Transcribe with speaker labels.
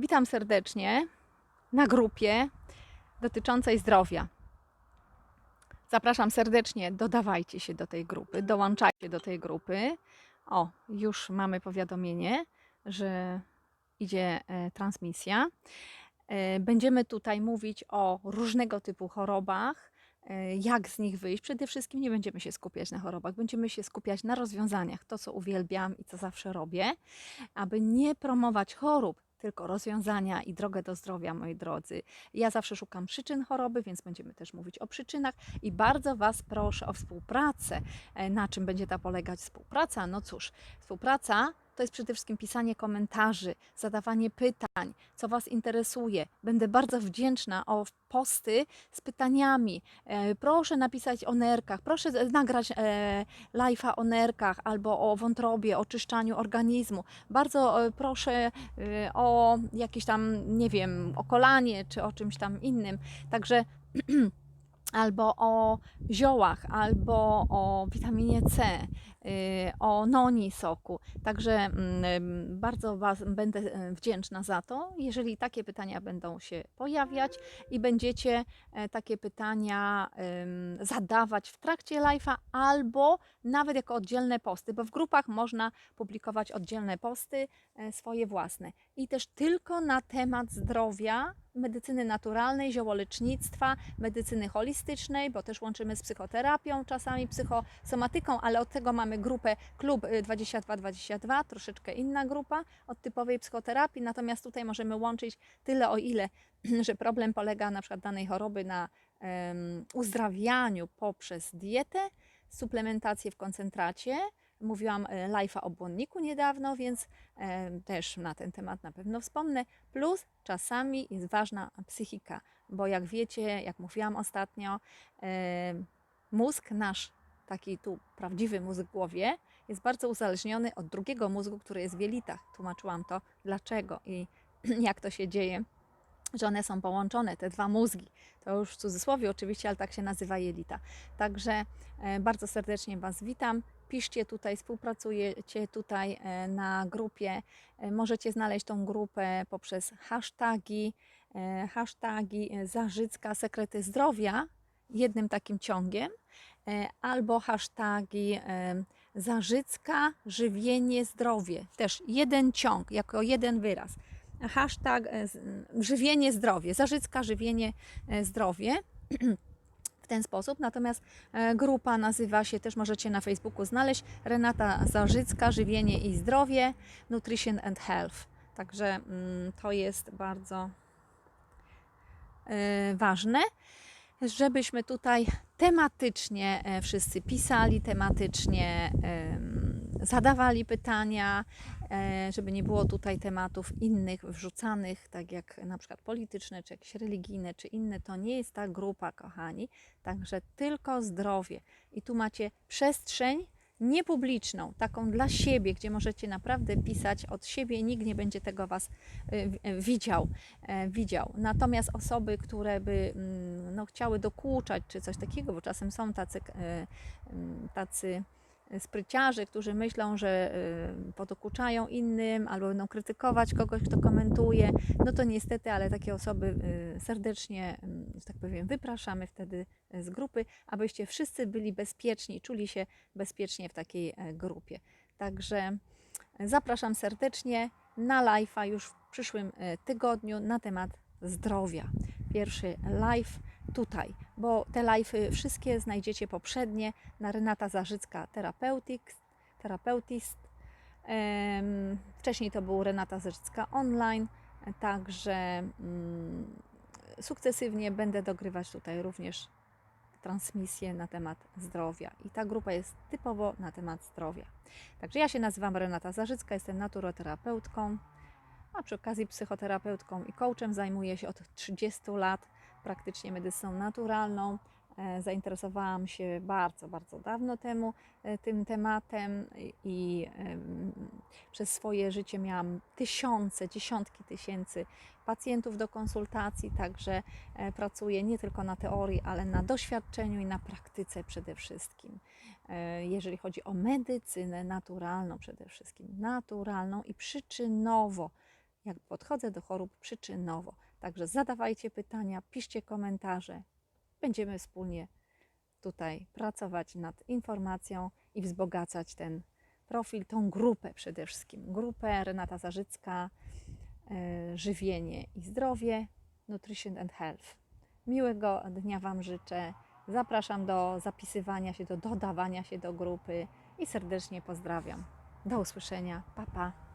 Speaker 1: Witam serdecznie na grupie dotyczącej zdrowia. Zapraszam serdecznie, dodawajcie się do tej grupy, dołączajcie do tej grupy. O, już mamy powiadomienie, że idzie e, transmisja. E, Będziemy tutaj mówić o różnego typu chorobach, e, jak z nich wyjść. Przede wszystkim nie będziemy się skupiać na chorobach, będziemy się skupiać na rozwiązaniach, to co uwielbiam i co zawsze robię, aby nie promować chorób, tylko rozwiązania i drogę do zdrowia, moi drodzy. Ja zawsze szukam przyczyn choroby, więc będziemy też mówić o przyczynach i bardzo Was proszę o współpracę. E, Na czym będzie ta polegać współpraca? No cóż, współpraca to jest przede wszystkim pisanie komentarzy, zadawanie pytań, co Was interesuje. Będę bardzo wdzięczna o posty z pytaniami. E, Proszę napisać o nerkach, proszę nagrać e, live'a o nerkach albo o wątrobie, o czyszczaniu organizmu. Bardzo e, proszę o jakieś tam, nie wiem, o kolanie czy o czymś tam innym. Także albo o ziołach, albo o witaminie C, y, o noni soku. Także mm, bardzo Was będę e, wdzięczna za to, jeżeli takie pytania będą się pojawiać i będziecie e, takie pytania zadawać w trakcie live'a albo nawet jako oddzielne posty, bo w grupach można publikować oddzielne posty e, swoje własne. I też tylko na temat zdrowia, medycyny naturalnej, ziołolecznictwa, medycyny holistycznej, bo też łączymy z psychoterapią, czasami psychosomatyką, ale od tego mamy grupę Klub y, 2222, troszeczkę inna grupa od typowej psychoterapii, natomiast tutaj możemy łączyć tyle o ile, że problem polega na przykład danej choroby na em, uzdrawianiu poprzez dietę, suplementację w koncentracie. Mówiłam e, live'a o błonniku niedawno, więc e, też na ten temat na pewno wspomnę. Plus czasami jest ważna psychika, bo jak wiecie, jak mówiłam ostatnio, e, mózg nasz, taki tu prawdziwy mózg w głowie, jest bardzo uzależniony od drugiego mózgu, który jest w jelitach. Tłumaczyłam to dlaczego i jak to się dzieje, że one są połączone, te dwa mózgi. To już w cudzysłowie oczywiście, ale tak się nazywa jelita. Także e, bardzo serdecznie Was witam. Piszcie tutaj, współpracujecie tutaj e, na grupie. E, Możecie znaleźć tą grupę poprzez hashtagi, hashtagi e, Zarzycka Sekrety Zdrowia, jednym takim ciągiem, albo hashtagi e, Zarzycka Żywienie Zdrowie, też jeden ciąg, jako jeden wyraz. Hashtag e, Żywienie Zdrowie, Zarzycka Żywienie e, Zdrowie. W ten sposób. Natomiast e, grupa nazywa się, też możecie na Facebooku znaleźć, Renata Zarzycka, Żywienie i Zdrowie, Nutrition and Health. Także mm, to jest bardzo ważne, żebyśmy tutaj tematycznie wszyscy pisali, tematycznie em, zadawali pytania, e, żeby nie było tutaj tematów innych wrzucanych, tak jak na przykład polityczne, czy jakieś religijne, czy inne. To nie jest ta grupa, kochani. Także tylko zdrowie. I tu macie przestrzeń niepubliczną, taką dla siebie, gdzie możecie naprawdę pisać od siebie, nikt nie będzie tego Was y, y, widział. e, widział. Natomiast osoby, które by mm, no, chciały dokuczać czy coś takiego, bo czasem są tacy, e, mm, tacy spryciarze, którzy myślą, że y, podokuczają innym albo będą krytykować kogoś, kto komentuje, no to niestety, ale takie osoby y, serdecznie, mm, że tak powiem, wypraszamy wtedy z grupy, abyście wszyscy byli bezpieczni, czuli się bezpiecznie w takiej e, grupie. Także zapraszam serdecznie na live'a już w przyszłym e, tygodniu na temat zdrowia. Pierwszy live tutaj, bo te live'y wszystkie znajdziecie poprzednie na Renata Zarzycka Therapeutics, Therapeutist. Em, Wcześniej to był Renata Zarzycka Online, także mm, sukcesywnie będę dogrywać tutaj również transmisję na temat zdrowia. I ta grupa jest typowo na temat zdrowia. Także ja się nazywam Renata Zarzycka, jestem naturoterapeutką, a przy okazji psychoterapeutką i coachem zajmuję się od 30 lat praktycznie medycyną naturalną. E, Zainteresowałam się bardzo, bardzo dawno temu e, tym tematem i- przez swoje życie miałam tysiące, dziesiątki tysięcy pacjentów do konsultacji, także e, pracuję nie tylko na teorii, ale na doświadczeniu i na praktyce przede wszystkim. Jeżeli chodzi o medycynę naturalną przede wszystkim, naturalną i przyczynowo jak podchodzę do chorób przyczynowo. Także zadawajcie pytania, piszcie komentarze. Będziemy wspólnie tutaj pracować nad informacją i wzbogacać ten profil, tą grupę przede wszystkim. Grupę Renata Zarzycka, e, żywienie i zdrowie, nutrition and health. Miłego dnia Wam życzę. Zapraszam do zapisywania się, do dodawania się do grupy i serdecznie pozdrawiam. Do usłyszenia. Pa, pa.